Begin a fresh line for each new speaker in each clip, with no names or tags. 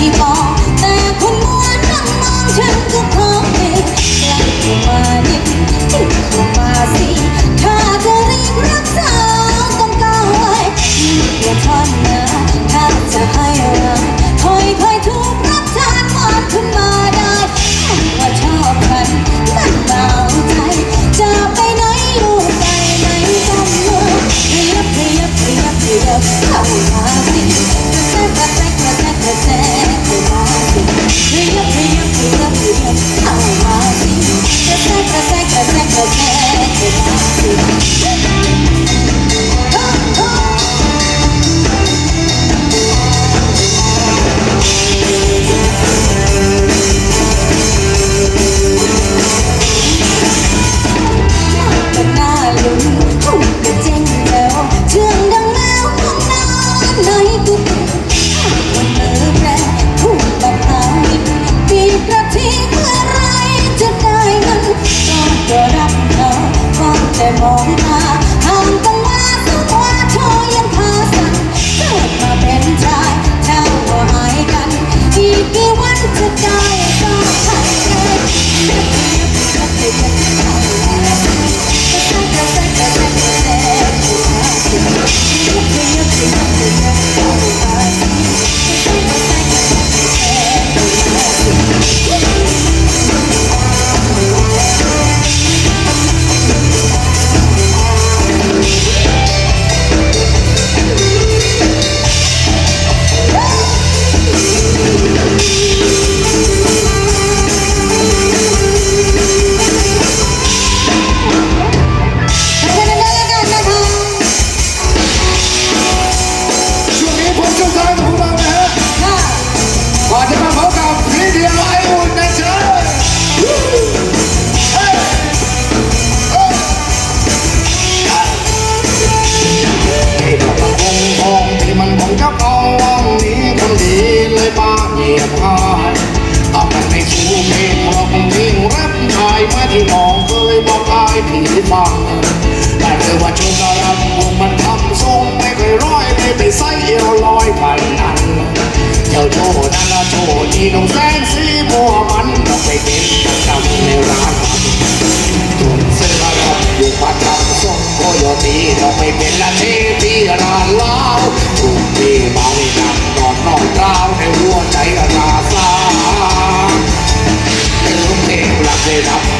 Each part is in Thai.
y ยพอต้องปในสู้เพลงพอคงยิ่งรับทายมา
ที่มองเคยบอกอายผีฟังแต่เธอว่าชุก
ระบำคงมันทำทรงไม่เคยร้อยไม่ไปใส่เอวลอยไปนนั้นเจ้าโชว์นั่นละโจ้ที่ต้องแสงสีบัวมันต้องไปเป็นกันจำในร้านจนเสื้อรับอยู่ประจำทรงโคโยตีเราไม่เป็นละเทพีร้านเล่า นอกกล้าวให้หัวใจอาสาเติมเพลงหลักได้รับ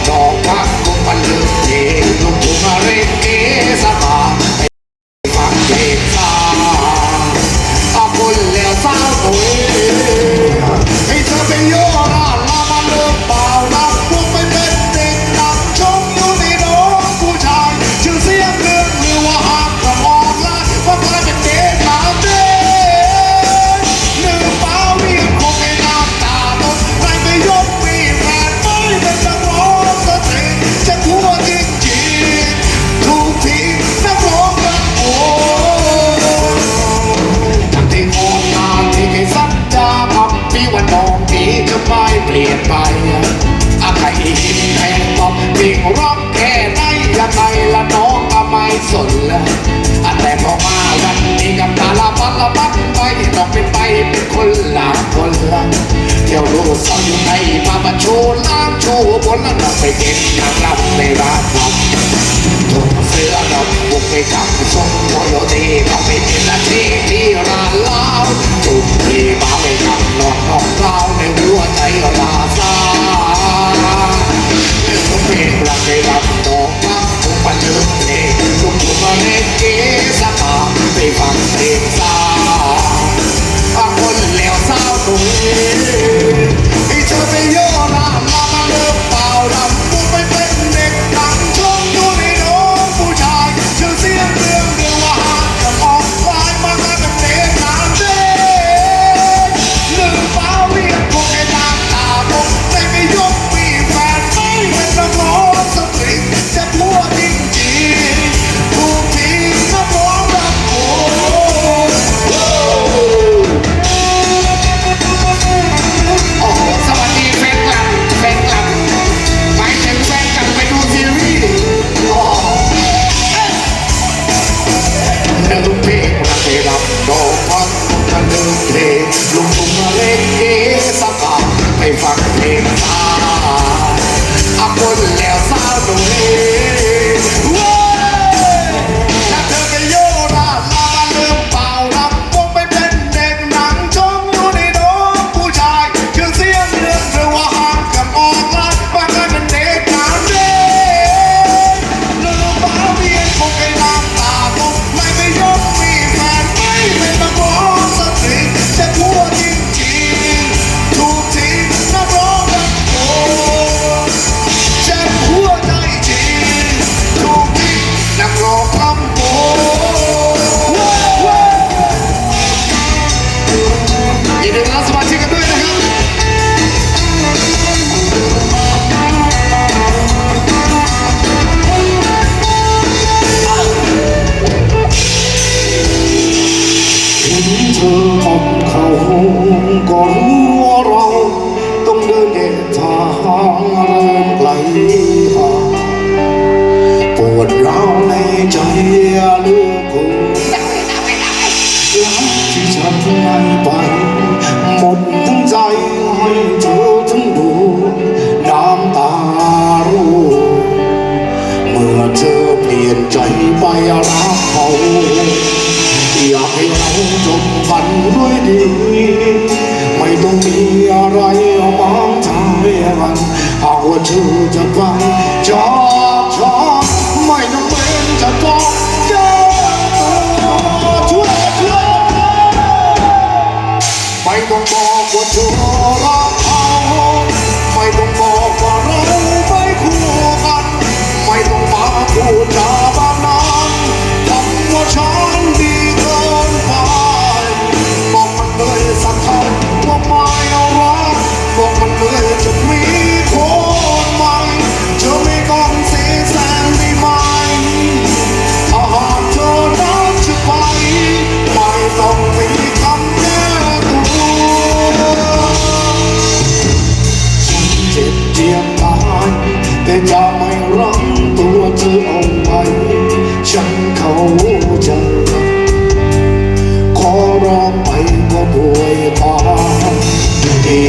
ยวดูซ้ำไปมามาชว์ล้างชูบนแล้วเไปเก็บทางรับในร้านผมถุงเสื้อดำาบุกไปจับส่งโยโยตีเขไปเก็บนาทีที่ร้านเล่าถูกที่มาไม่จับนอนนอกเล่าในหัวใจเราซาเป็นเพลงรักในรับ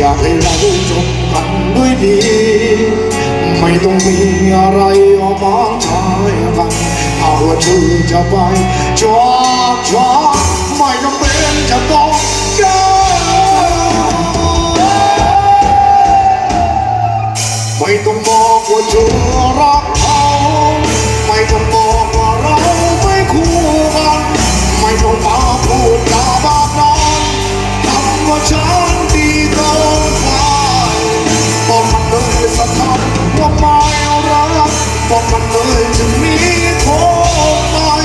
ากให้เราจบกันด้วยดี ไม่ต้องมีอะไรออกมาใช้กันเอาว่าเธอจะไปจอบจอบไม่จำเป็นจะต้องเกิไม่ต้องบอกว่าเธอรักเขาไม่ต้องบอกว่าเราไม่คู่กัน ไม่ต้องมาพูด ว่าฉันดีต้องการปมมันเลยสะท้อนว่าไม่รักปมมันเลยจะมีโทษมา